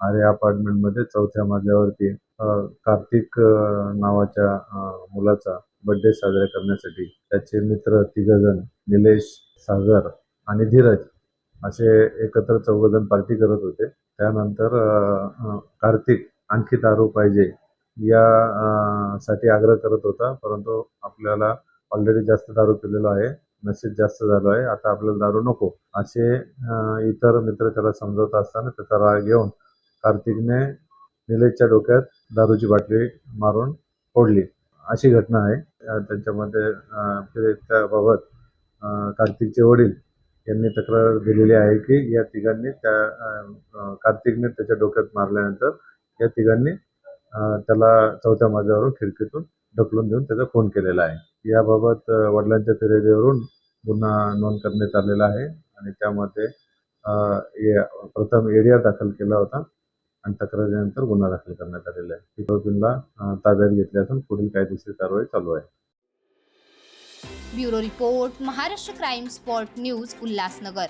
आर्य अपार्टमेंटमध्ये चौथ्या मजल्यावरती अ, कार्तिक अ, नावाच्या अ, मुलाचा बर्थडे साजरा करण्यासाठी त्याचे मित्र तिघजण निलेश सागर आणि धीरज असे एकत्र चौघजण पार्टी करत होते. त्यानंतर अ, अ, कार्तिक आणखी दारू पाहिजे या अ, साठी आग्रह करत होता. परंतु आपल्याला ऑलरेडी जास्त दारू पिलेलो आहे. नशीब जास्त झालो आहे. आता आपल्याला दारू नको. असे अ, इतर मित्र त्याला समजवत असताना त्याचा राग येऊन कार्तिकने निलेशच्या डोक्यात दारूची बाटली मारून फोडली. अशी घटना आहे. त्यांच्यामध्ये ते- त्याबाबत कार्तिकचे वडील यांनी तक्रार दिलेली आहे की या तिघांनी त्या कार्तिकने त्याच्या डोक्यात मारल्यानंतर या तिघांनी त्याला चौथ्या मजल्यावरून खिडकीतून ढकलून देऊन त्याचा खून केलेला आहे. याबाबत वडिलांच्या फिर्यादीवरून गुन्हा नोंद करण्यात आलेला आहे आणि त्यामध्ये प्रथम एरिया दाखल केला होता. आणि तक्रारीनंतर गुन्हा दाखल करण्यात आलेला आहे. आरोपींना ताब्यात घेतले असून पुढील कायदेशीर कारवाई चालू आहे. Bureau report Maharashtra crime spot news Ulhasnagar.